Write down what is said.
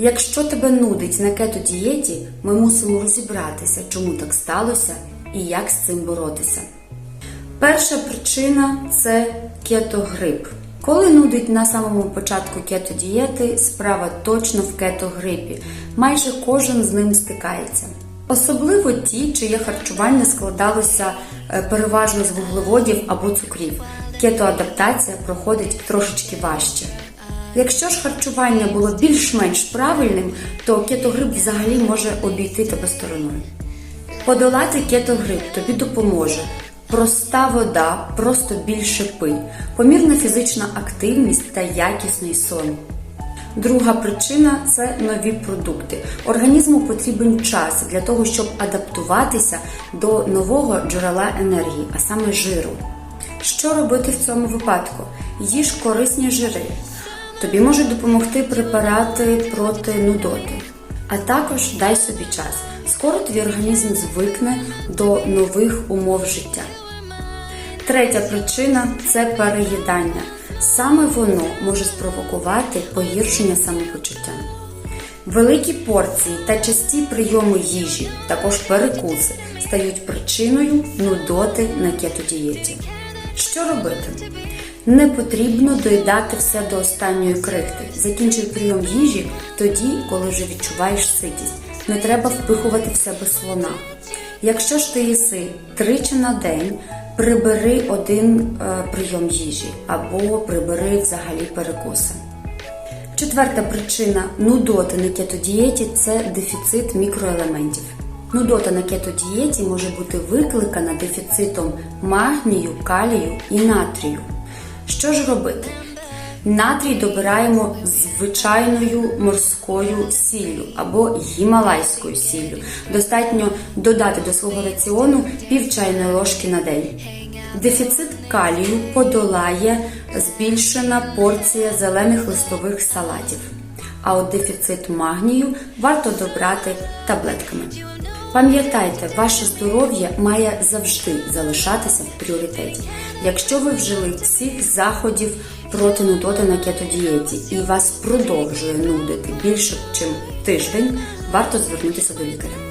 Якщо тебе нудить на кето-дієті, ми мусимо розібратися, чому так сталося і як з цим боротися. Перша причина це кетогрип. Коли нудить на самому початку кето-дієти, справа точно в кетогрипі. Майже кожен з ним стикається. Особливо ті, чиє харчування складалося е, переважно з вуглеводів або цукрів. Кетоадаптація проходить трошечки важче. Якщо ж харчування було більш-менш правильним, то кетогрип взагалі може обійти тебе стороною. Подолати кетогрип тобі допоможе проста вода, просто більше пий, помірна фізична активність та якісний сон. Друга причина це нові продукти. Організму потрібен час для того, щоб адаптуватися до нового джерела енергії, а саме жиру. Що робити в цьому випадку? Їж корисні жири. Тобі можуть допомогти препарати проти нудоти. А також дай собі час. Скоро твій організм звикне до нових умов життя. Третя причина це переїдання. Саме воно може спровокувати погіршення самопочуття. Великі порції та часті прийоми їжі, також перекуси, стають причиною нудоти на кетодієті. Що робити? Не потрібно доїдати все до останньої крихти. Закінчуй прийом їжі тоді, коли вже відчуваєш ситість. Не треба впихувати в себе слона. Якщо ж ти їси тричі на день, прибери один е, прийом їжі або прибери взагалі перекуси. Четверта причина нудоти на кетодієті це дефіцит мікроелементів. Нудота на кетодієті може бути викликана дефіцитом магнію, калію і натрію. Що ж робити? Натрій добираємо звичайною морською сіллю або гімалайською сіллю. Достатньо додати до свого раціону пів чайної ложки на день. Дефіцит калію подолає збільшена порція зелених листових салатів. А от дефіцит магнію варто добрати таблетками. Пам'ятайте, ваше здоров'я має завжди залишатися в пріоритеті. Якщо ви вжили всіх заходів проти нудоти на кетодієті і вас продовжує нудити більше, ніж тиждень, варто звернутися до лікаря.